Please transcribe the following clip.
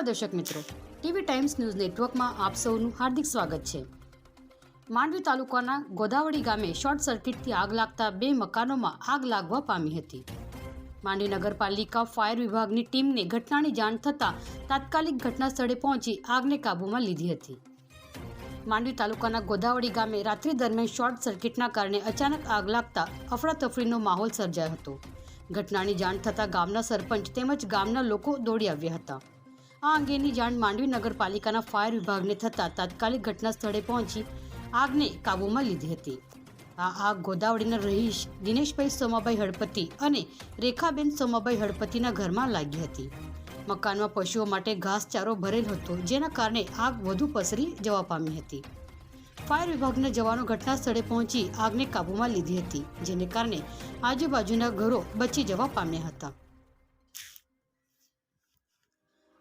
નમસ્કાર દર્શક મિત્રો. ટીવી ટાઈમ્સ ન્યૂઝ નેટવર્કમાં આપ સૌનું હાર્દિક સ્વાગત છે. માંડવી તાલુકાના ગોદાવડી ગામે શોર્ટ સર્કિટથી આગ લાગતા બે મકાનોમાં આગ લાગવા પામી હતી. માંડવી નગરપાલિકા ફાયર વિભાગની ટીમને ઘટનાની જાણ થતાં તાત્કાલિક ઘટના સ્થળે પહોંચી આગને કાબૂમાં લીધી હતી. માંડવી તાલુકાના ગોદાવડી ગામે રાત્રિ દરમિયાન શોર્ટ સર્કિટના કારણે અચાનક આગ લાગતા અફડાતફડીનો માહોલ સર્જાયો હતો. ઘટનાની જાણ થતાં ગામના સરપંચ તેમજ ગામના લોકો દોડી આવ્યા હતા. આ અંગેની જાણ માંડવી નગરપાલિકાના ફાયર વિભાગને થતાં તાત્કાલિક ઘટના સ્થળે પહોંચી આગને કાબૂમાં લીધી હતી. આ આગ ગોદાવરીના રહીશ દિનેશભાઈ સોમાભાઈ હળપતિ અને રેખાબેન સોમાભાઈ હળપતિના ઘરમાં લાગી હતી. મકાનમાં પશુઓ માટે ઘાસચારો ભરેલ હતો, જેના કારણે આગ વધુ પસરી જવા પામી હતી. ફાયર વિભાગના જવાનો ઘટના સ્થળે પહોંચી આગને કાબૂમાં લીધી હતી, જેને કારણે આજુબાજુના ઘરો બચી જવા પામ્યા હતા.